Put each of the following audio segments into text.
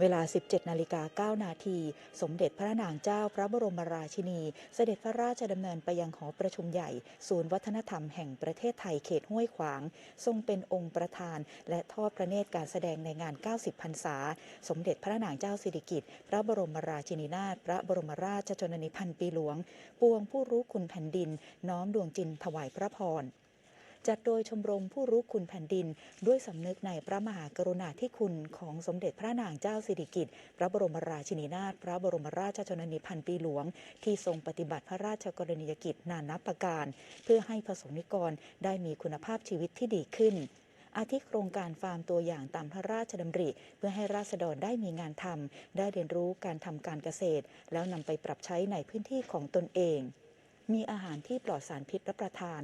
เวลา 17 นาฬิกา 9 นาที สมเด็จพระนางเจ้าพระบรมราชินี เสด็จพระราชดำเนินไปยังหอประชุมใหญ่ ศูนย์วัฒนธรรมแห่งประเทศไทยเขตห้วยขวาง ทรงเป็นองค์ประธาน และทอดพระเนตรการแสดงในงาน 90 พรรษา สมเด็จพระนางเจ้าสิริกิติ์พระบรมราชินีนาถพระบรมราชชนนีพันปีหลวง ปวงผู้รู้คุณแผ่นดิน น้อมดวงจินถวายพระพร จัดโดยชมรมผู้รู้คุณแผ่นดิน ด้วยสำนึกในพระมหากรุณาธิคุณของสมเด็จพระนางเจ้าสิริกิติ์พระบรมราชินีนาถพระบรมราชชนนีพันปีหลวง ที่ทรงปฏิบัติพระราชกรณียกิจนานับประการ เพื่อให้ประสงนิกรได้มีคุณภาพชีวิตที่ดีขึ้นอาทิโครงการฟาร์มตัวอย่างตามพระราชดำริ เพื่อให้ราษฎรได้มีงานทำ ได้เรียนรู้การทำการเกษตร แล้วนำไปปรับใช้ในพื้นที่ของตนเอง มีอาหารที่ปลอดสารพิษรับประทาน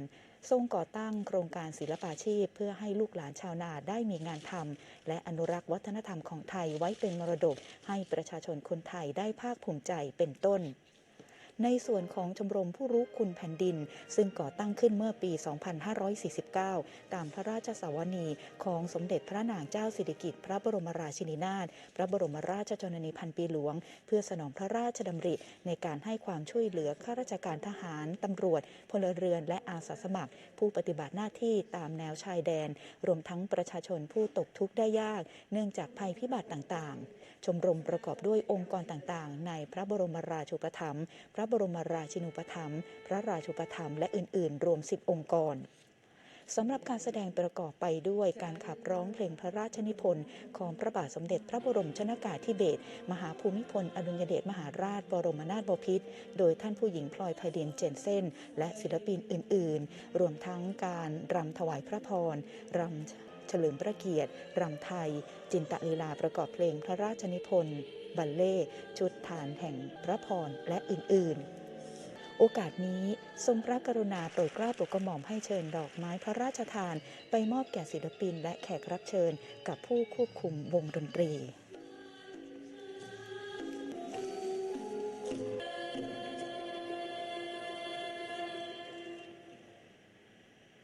ทรงก่อตั้งโครงการศิลปาชีพ เพื่อให้ลูกหลานชาวนาได้มีงานทำและอนุรักษ์วัฒนธรรมของไทยไว้เป็นมรดกให้ประชาชนคนไทยได้ภาคภูมิใจเป็นต้น ในส่วนของชมรมผู้รู้คุณแผ่นดิน ซึ่งก่อตั้งขึ้นเมื่อปี 2549 ตามพระราชสวนีของสมเด็จพระนางเจ้าสิริกิติ์พระบรมราชินีนาถพระบรมราชชนนีพันปีหลวง เพื่อสนองพระราชดำริในการให้ความช่วยเหลือข้าราชการทหารตำรวจ พลเรือนและอาสาสมัคร ผู้ปฏิบัติหน้าที่ตามแนวชายแดน รวมทั้งประชาชนผู้ตกทุกข์ได้ยาก เนื่องจากภัยพิบัติต่างๆ ชมรมประกอบด้วยองค์กรต่างๆ ในพระบรมราชูปถัมภ์พระบรมราชินูปถัมภ์พระราชูปถัมภ์และอื่น ๆ รวม 10 องค์กรสำหรับการแสดงประกอบไปด้วยการขับร้องเพลงพระราชนิพนธ์ของพระบาทสมเด็จพระบรมชนากาธิเบศรมหาภูมิพล อดุลยเดชมหาราช บรมนาถบพิตรโดยท่านผู้หญิงพลอยไพเดียนเจนเซนและศิลปินอื่น ๆ รวมทั้งการรำถวายพระพรรำ เฉลิมพระเกียรติรำไทย จินตลีลาประกอบเพลงพระราชนิพนธ์ บัลเล่ชุดฐานแห่งพระพรและอื่น ๆ โอกาสนี้ทรงพระกรุณาโปรดเกล้าโปรดกระหม่อมให้เชิญดอกไม้พระราชทาน ไปมอบแก่ศิลปินและแขกรับเชิญกับผู้ควบคุมวงดนตรี